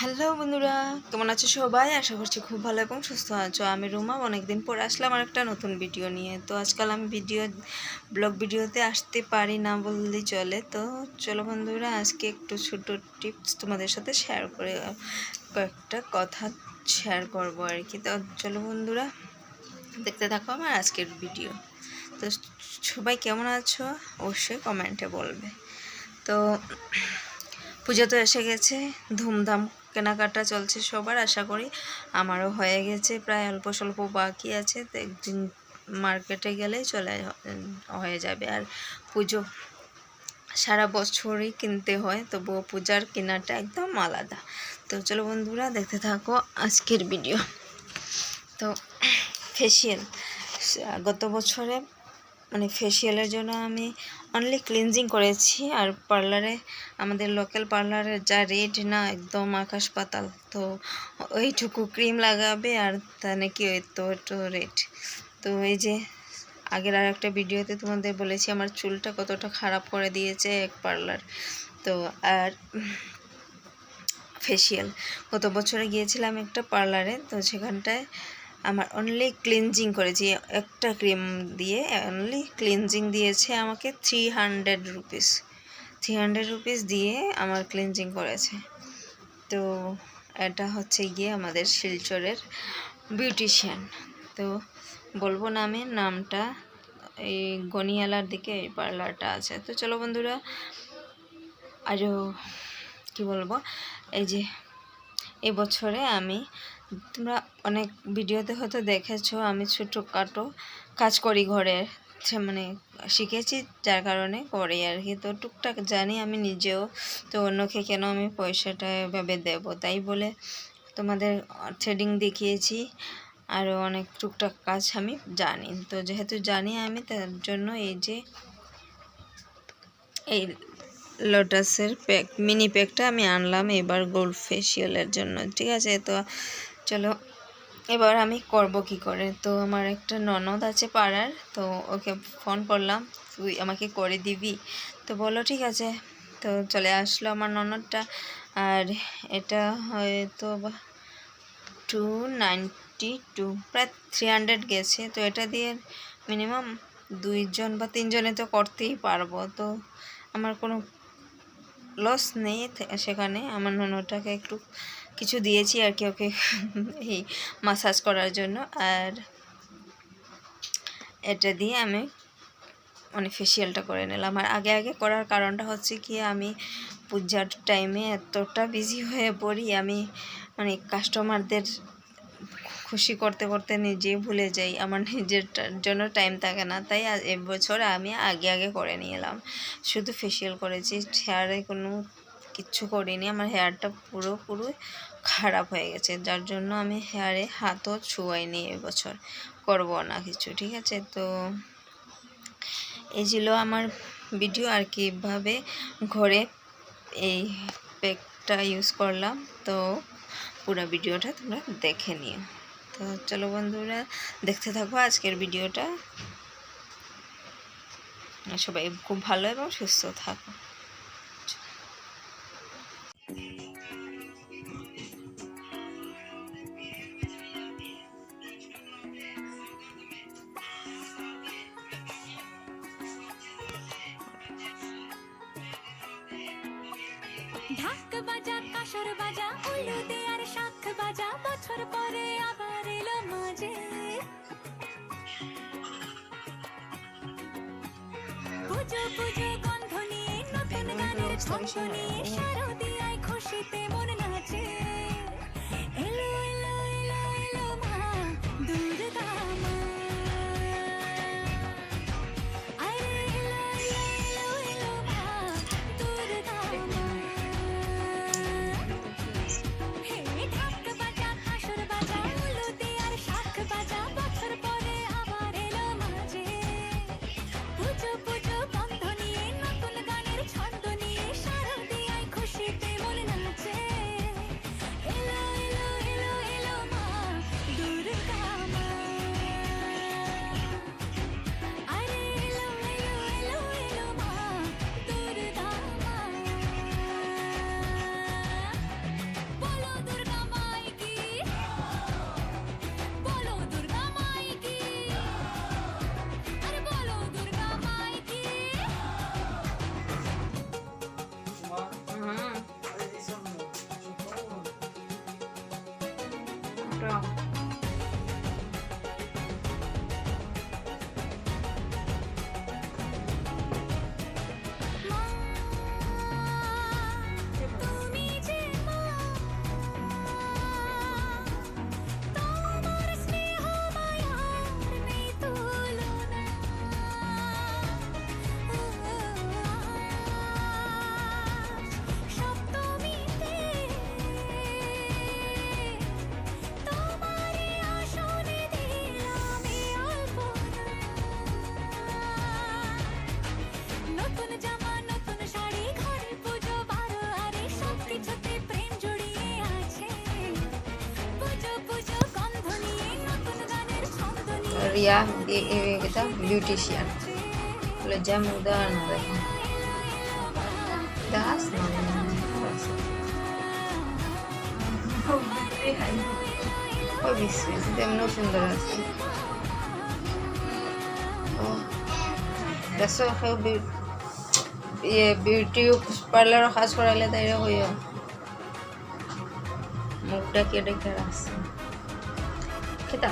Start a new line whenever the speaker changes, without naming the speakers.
Hello বন্ধুরা, কেমন আছো সবাই? আশা করছি খুব ভালো এবং সুস্থ আছো। আমি রুমা, অনেকদিন পর আসলাম আর একটা নতুন ভিডিও নিয়ে। তো আজকাল আমি ভিডিও, ব্লগ ভিডিওতে আসতে পারি না বললেই চলে। তো চলো বন্ধুরা, আজকে একটু ছোটো টিপস তোমাদের সাথে শেয়ার করে, কয়েকটা কথা শেয়ার করব আর কি। তো চলো বন্ধুরা, দেখতে থাকো আমার আজকের ভিডিও। তো সবাই কেমন আছো? অবশ্যই কমেন্টে বলবে। তো পুজো তো এসে গেছে, ধুমধাম কেনাকাটা চলছে সবার, আশা করি আমারও হয়ে গেছে, প্রায় অল্প স্বল্প বাকি আছে, তো একদিন মার্কেটে গেলেই চলে, হয়ে যাবে। আর পুজো সারা বছরই কিনতে হয়, তবুও পূজার কেনাটা একদম আলাদা। তো চলো বন্ধুরা, দেখতে থাকো আজকের ভিডিও তো, ফেসিয়াল, গত বছরে মানে ফেসিয়ালের জন্য আমি অনলি ক্লিনজিং করেছি। আর পার্লারে আমাদের লোকাল পার্লারের যা রেট না, একদম আকাশ পাতাল। তো ওইটুকু ক্রিম লাগাবে আর তা নাকি ওই তো একটু রেট তো এই যে আগের আর একটা ভিডিওতে তোমাদের বলেছি, আমার চুলটা কতটা খারাপ করে দিয়েছে এক পার্লার তো আর ফেসিয়াল গত বছরে গিয়েছিলাম একটা পার্লারে তো সেখানটায় আমার অনলি ক্লিনজিং করেছি। একটা ক্রিম দিয়ে অনলি ক্লিনজিং দিয়েছে আমাকে three hundred rupees three hundred rupees দিয়ে আমার ক্লিনজিং করেছে। তো এটা হচ্ছে গিয়ে আমাদের শিলচরের বিউটিশিয়ান তো বলব নামে নামটা এই গনিয়ালার দিকে, এই পার্লারটা আছে। তো চলো বন্ধুরা আরও কি বলব, এই যে এবছরে আমি, তোমরা অনেক ভিডিওতে হয়তো দেখেছ, আমি ছোটো ছোটোখাটো কাজ করি ঘরে মানে শিখেছি, যার কারণে করি আর কি। তো টুকটাক জানি আমি নিজেও, তো অন্যকে কেন আমি পয়সাটা এভাবে দেবো? তাই বলে তোমাদের থ্রেডিং দেখিয়েছি আরও অনেক টুকটাক কাজ আমি জানি। তো যেহেতু জানি আমি, তার জন্য এই যে, এই লোটাসের প্যাক, মিনি প্যাকটা আমি আনলাম এবার গোল্ড ফেসিয়ালের জন্য, ঠিক আছে? তো চলো, এবার আমি করব কি করে? তো আমার একটা ননদ আছে পাড়ার, তো ওকে ফোন করলাম, তুই আমাকে করে দিবি? তো বলো ঠিক আছে। তো চলে আসলো আমার ননদটা, আর এটা হয়তো টু নাইনটি টু প্রায় থ্রি হান্ড্রেড গেছে। তো এটা দিয়ে মিনিমাম দুইজন বা তিনজনে তো করতেই পারব। তো আমার কোনো লস নেই সেখানে আমার ননদটাকে একটু কিছু দিয়েছি আর কি ওকে এই মাসাজ করার জন্য। আর এটা দিয়ে আমি মানে ফেসিয়ালটা করে নিলাম। আর আগে আগে করার কারণটা হচ্ছে কি, আমি পূজার টাইমে এতটা বিজি হয়ে পড়ি, আমি মানে কাস্টমারদের খুশি করতে করতে নিজে ভুলে যাই। আমার নিজের জন্য টাইম থাকে না, তাই এবছর আমি আগে আগে করে নিয়ে এলাম। শুধু ফেসিয়াল করেছি হেয়ারে কোনো কিচ্ছু করিনি, আমার হেয়ারটা পুরো পুরো খারাপ হয়ে গেছে। যার জন্য আমি হেয়ারে হাতও ছোঁয়াইনি এবছর, করব না কিছু, ঠিক আছে? তো এই ছিল আমার ভিডিও আর কীভাবে ঘরে এই প্যাকটা ইউজ করলাম। তো পুরো ভিডিওটা তোমরা দেখে নিও। তো চলো বন্ধুরা, দেখতে থাকো আজকের ভিডিওটা। সবাই খুব ভালো এবং সুস্থ থাকো।
ঢাক বাজা, কাসর বাজা উলুদে আর শাখ বাজা, বছর পরে আবার এলো মাঝে। পুজো পুজো গন্ধ নিয়ে নতুন গানের ছন্দ নিয়ে শারদিয়ায় খুশিতে মন নাচে। টং রিয়া এটা বিউটিশিয়ান বলে যেমন উদাহরণ দেখো দাস তেমনও সুন্দর আছে। ও দেখছ সেই ইয়ে বিউটি পার্লারও কাজ করাইলে তাই হইও। মুখটা কেটে কেটে আসছে খেতে